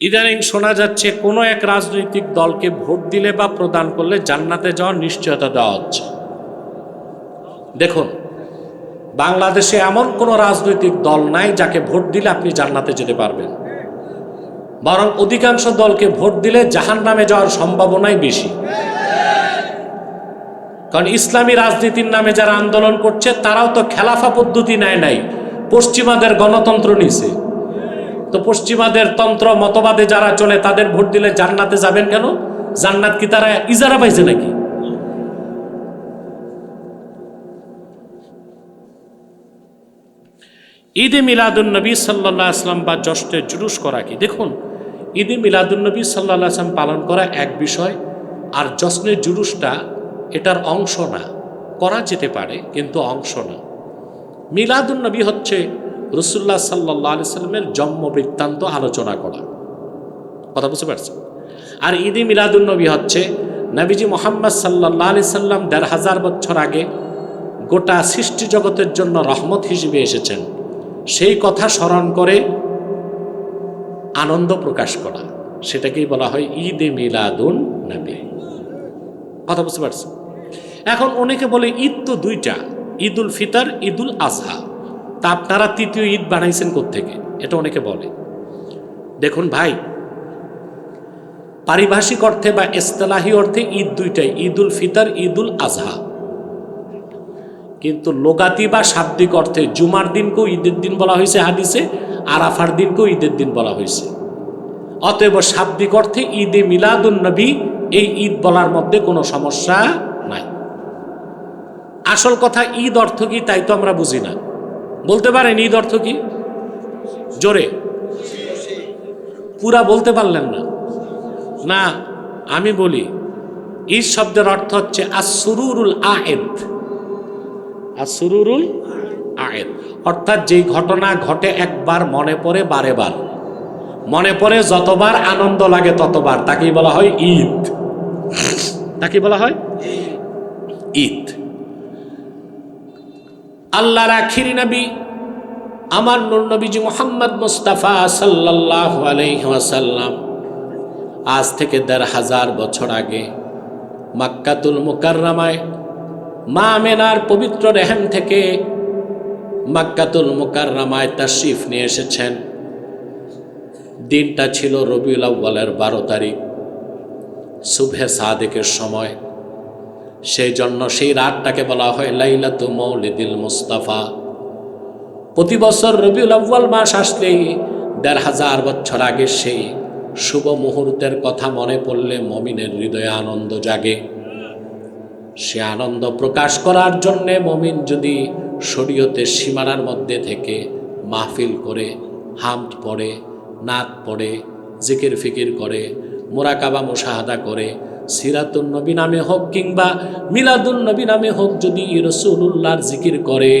ইদানিং শোনা যাচ্ছে কোনো এক রাজনৈতিক দলকে ভোট দিলে বা প্রদান করলে জান্নাতে যাওয়ার নিশ্চয়তা দেওয়া হচ্ছে। দেখুন, বাংলাদেশে এমন কোনো রাজনৈতিক দল নাই যাকে ভোট দিলে আপনি জান্নাতে যেতে পারবেন। বরং অধিকাংশ দলকে ভোট দিলে জাহান নামে যাওয়ার সম্ভাবনাই বেশি। কারণ ইসলামী রাজনীতির নামে যারা আন্দোলন করছে, তারাও তো খেলাফা পদ্ধতি নেয় নাই, পশ্চিমাদের গণতন্ত্র নিছে। তো পশ্চিমাদের তন্ত্র, মতবাদে যারা চলে, তাদের ভোট দিলে জান্নাতে যাবেন কেন? জান্নাত কি তারা ইজারা পাইছে নাকি? ঈদে মিলাদুন্নবী সাল্লাহ আসলাম বা জশ্নের জুলুস করা কি? দেখুন, ঈদে মিলাদুন্নবী সাল্লাহ আসলাম পালন করা এক বিষয়, আর জশ্নের জুলুসটা এটার অংশ না। করা যেতে পারে, কিন্তু অংশ না। মিলাদুন্নবী হচ্ছে রসুল্লাহ সাল্লাহ আলি সাল্লামের জন্ম বৃত্তান্ত আলোচনা করা। কথা বুঝতে পারছেন? আর ঈদে মিলাদুন্নবী হচ্ছে, নবীজি মোহাম্মদ সাল্লাহ আলি সাল্লাম দেড় হাজার বছর আগে গোটা সৃষ্টি জগতের জন্য রহমত হিসেবে এসেছেন। সেই কথা স্মরণ করে আনন্দ প্রকাশ করা। সেটাকেই বলা হয় ঈদে মিলাদুন নবী। কথা বুঝতে পারছি এখন অনেকে বলে ঈদ তো দুইটা, ঈদুল ফিতর, ঈদুল আজহা তা আপনারা তৃতীয় ঈদ বানাইছেন থেকে এটা অনেকে বলে। দেখুন ভাই, পারিভাষিক অর্থে বা ইস্তেলাহি অর্থে ঈদ দুইটাই, ঈদুল ফিতর ঈদ উল আজহা। কিন্তু লোগাতি বা শাব্দিক অর্থে জুমার দিনকেও ঈদের দিন বলা হয়েছে হাদিসে, আরাফার দিনকেও ঈদের দিন বলা হয়েছে। অতএব শাব্দিক অর্থে ঈদে মিলাদুন নবী, এই ঈদ বলার মধ্যে কোনো সমস্যা নাই। আসল কথা, ঈদ অর্থ কি তাই তো আমরা বুঝি না। বলতে পারেন, ঈদ অর্থ কি? জোরে। পুরা বলতে পারলেন না। না, আমি বলি, ঈদ শব্দের অর্থ হচ্ছে আসুরুরুল আয়েদ। আসুরুরুল আয়েদ। অর্থাৎ যেই ঘটনা ঘটে একবার মনে পড়ে বারে বার মনে পড়ে যতবার আনন্দ লাগে ততবার। তাকেই বলা হয় ঈদ। তাকে বলা হয় ঈদ। আল্লাহর আখিরি নবী, আমার নূর নবীজি মোহাম্মদ মুস্তাফা সাল্লাহ আলহাসাল্লাম আজ থেকে দেড় হাজার বছর আগে মাক্কাতুল মুকাররামায় মা মেনার পবিত্র রেহেম থেকে মাক্কাতুল মুকাররামায় তাশরিফ নিয়ে এসেছেন। দিনটা ছিল রবিউল আউ্বালের বারো তারিখ, শুভে সাদেকের সময়। সেই জন্য সেই রাতটাকে বলা হয় লাইলাতু মৌলিদিল মুস্তাফা। প্রতি বছর রবিউল আউ্বাল মাস আসলেই দেড় হাজার বছর আগে সেই শুভ মুহূর্তের কথা মনে পড়লে মমিনের হৃদয়ে আনন্দ জাগে। সে আনন্দ প্রকাশ করার জন্যে মমিন যদি শরীয়তের সীমানার মধ্যে থেকে মাহফিল করে, হামদ পড়ে, নাত পড়ে, জিকির ফিকির করে, মোরাকাবা, মুশাহাদা করে সিরাতুন নবী নামে হোক কিংবা মিলাদুল নবী নামে হোক যদি রসুল্লাহর জিকির করে।